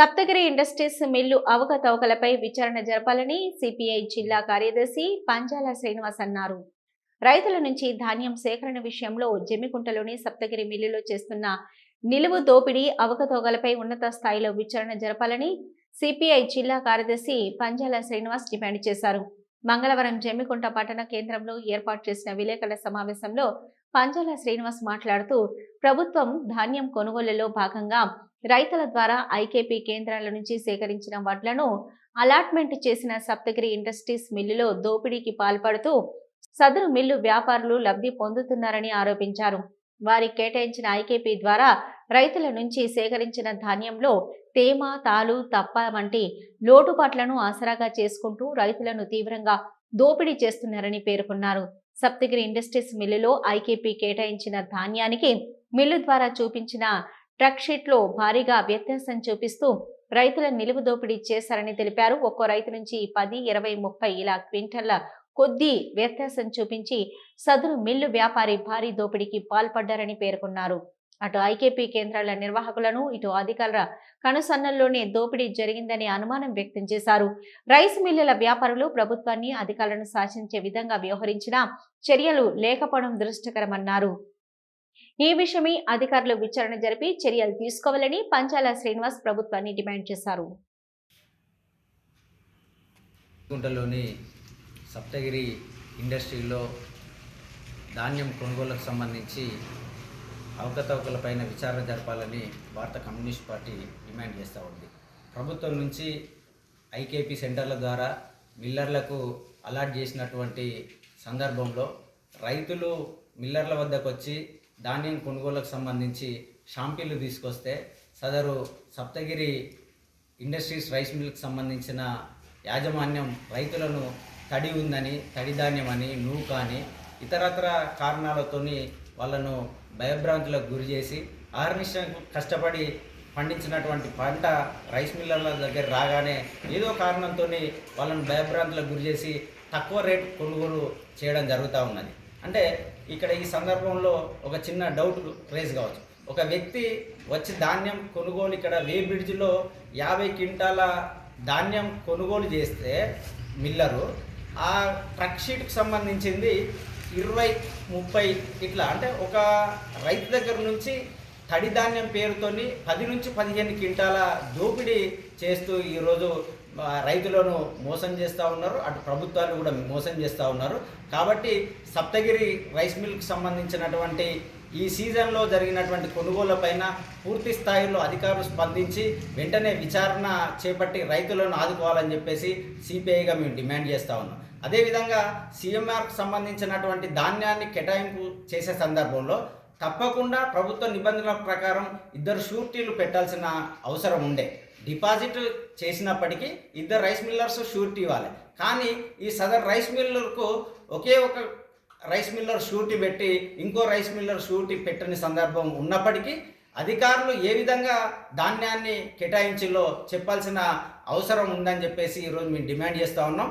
Saptagiri industries mill అవకతవకలపై విచారణ జరపాలని CPI జిల్లా కార్యదర్శి పంజాల శ్రీనివాస్ అన్నారు. రైతుల నుంచి ధాన్యం సేకరణ విషయంలో జమ్మికుంటలోని సప్తగిరి మిల్లులో చేస్తున్న నిలువు దోపిడీ అవకతవకలపై ఉన్నత స్థాయిలో విచారణ జరపాలని సిపిఐ జిల్లా కార్యదర్శి పంజాల శ్రీనివాస్ డిమాండ్ చేశారు. మంగళవారం జమ్మికుంట పట్టణ కేంద్రంలో ఏర్పాటు చేసిన విలేకరుల సమావేశంలో పంజాల శ్రీనివాస్ మాట్లాడుతూ ప్రభుత్వం ధాన్యం కొనుగోలులో భాగంగా రైతుల ద్వారా ఐకేపీ కేంద్రాల నుంచి సేకరించిన వడ్లను అలాట్మెంట్ చేసిన సప్తగిరి ఇండస్ట్రీస్ మిల్లులో దోపిడీకి పాల్పడుతూ సదరు మిల్లు వ్యాపారులు లబ్ధి పొందుతున్నారని ఆరోపించారు. వారి కేటాయించిన ఐకేపీ ద్వారా రైతుల నుంచి సేకరించిన ధాన్యంలో తేమ తాలు తప్ప వంటి లోటుపాట్లను ఆసరాగా చేసుకుంటూ రైతులను తీవ్రంగా దోపిడీ చేస్తున్నారని పేర్కొన్నారు. సప్తగిరి ఇండస్ట్రీస్ మిల్లులో ఐకేపీ కేటాయించిన ధాన్యానికి మిల్లు ద్వారా చూపించిన ట్రక్ షీట్లో భారీగా వ్యత్యాసం చూపిస్తూ రైతుల నిలువు దోపిడీ చేశారని తెలిపారు. ఒక్కో రైతు నుంచి పది ఇరవై ముప్పై ఇలా క్వింటల్ల కొద్ది వ్యత్యాసం చూపించి సదరు మిల్లు వ్యాపారి భారీ దోపిడీకి పాల్పడ్డారని పేర్కొన్నారు. అటు ఐకేపీ కేంద్రాల నిర్వాహకులను ఇటు అధికారుల కనుసన్నల్లోనే దోపిడీ జరిగిందని అనుమానం వ్యక్తం చేశారు. రైస్ మిల్లుల వ్యాపారులు ప్రభుత్వాన్ని అధికారులను శాసించే విధంగా వ్యవహరించినా చర్యలు లేకపోవడం దృష్టకరమన్నారు ఈ విషయమై అధికారులు విచారణ జరిపి చర్యలు తీసుకోవాలని పంచాల శ్రీనివాస్ ప్రభుత్వాన్ని డిమాండ్ చేశారు. గుంటలోని సప్తగిరి ఇండస్ట్రీలో ధాన్యం కొనుగోలుకు సంబంధించి అవకతవకలపైన విచారణ జరపాలని భారత కమ్యూనిస్ట్ పార్టీ డిమాండ్ చేస్తూ ఉంది. ప్రభుత్వం నుంచి ఐకేపీ సెంటర్ల ద్వారా మిల్లర్లకు అలాట్ చేసినటువంటి సందర్భంలో రైతులు మిల్లర్ల వద్దకు వచ్చి ధాన్యం కొనుగోలుకు సంబంధించి షాంపీలు తీసుకొస్తే సదరు సప్తగిరి ఇండస్ట్రీస్ రైస్ మిల్కి సంబంధించిన యాజమాన్యం రైతులను తడి ఉందని తడిధాన్యం అని నూక అని ఇతరత్ర కారణాలతోని వాళ్ళను భయభ్రాంతులకు గురి చేసి ఆహర్నిశం కష్టపడి పండించినటువంటి పంట రైస్ మిల్లర్ల దగ్గర రాగానే ఏదో కారణంతో వాళ్ళను భయభ్రాంతులకు గురి చేసి తక్కువ రేటు కొనుగోలు చేయడం జరుగుతూ ఉన్నది. అంటే ఇక్కడ ఈ సందర్భంలో ఒక చిన్న డౌట్ రేజ్ కావచ్చు. ఒక వ్యక్తి వచ్చి ధాన్యం కొనుగోలు ఇక్కడ వే బ్రిడ్జ్లో యాభై క్వింటాల ధాన్యం కొనుగోలు చేస్తే మిల్లరు ఆ ట్రక్ షీట్కి సంబంధించింది ఇరవై ముప్పై ఇట్లా అంటే ఒక రైతు దగ్గర నుంచి తడి ధాన్యం పేరుతోని పది నుంచి పదిహేను క్వింటాల దోపిడీ చేస్తూ ఈరోజు రైతులను మోసం చేస్తూ ఉన్నారు. అటు ప్రభుత్వాలు కూడా మోసం చేస్తూ ఉన్నారు. కాబట్టి సప్తగిరి రైస్ మిల్క్ సంబంధించినటువంటి ఈ సీజన్లో జరిగినటువంటి కొనుగోళ్ళపైన పూర్తి స్థాయిలో అధికారులు స్పందించి వెంటనే విచారణ చేపట్టి రైతులను ఆదుకోవాలని చెప్పేసి సిపిఐగా మేము డిమాండ్ చేస్తూ ఉన్నాం. అదేవిధంగా సీఎంఆర్కు సంబంధించినటువంటి ధాన్యాన్ని కేటాయింపు చేసే సందర్భంలో తప్పకుండా ప్రభుత్వ నిబంధనల ప్రకారం ఇద్దరు షూరిటీలు పెట్టాల్సిన అవసరం ఉండే. డిపాజిట్ చేసినప్పటికీ ఇద్దరు రైస్ మిల్లర్స్ షూరిటీ ఇవ్వాలి. కానీ ఈ సదర్ రైస్ మిల్లర్కు ఒకే ఒక రైస్ మిల్లర్ షూరిటీ పెట్టి ఇంకో రైస్ మిల్లర్ షూరిటీ పెట్టని సందర్భం ఉన్నప్పటికీ అధికారులు ఏ విధంగా ధాన్యాన్ని కేటాయించిలో చెప్పాల్సిన అవసరం ఉందని చెప్పేసి ఈరోజు మేము డిమాండ్ చేస్తూ ఉన్నాం.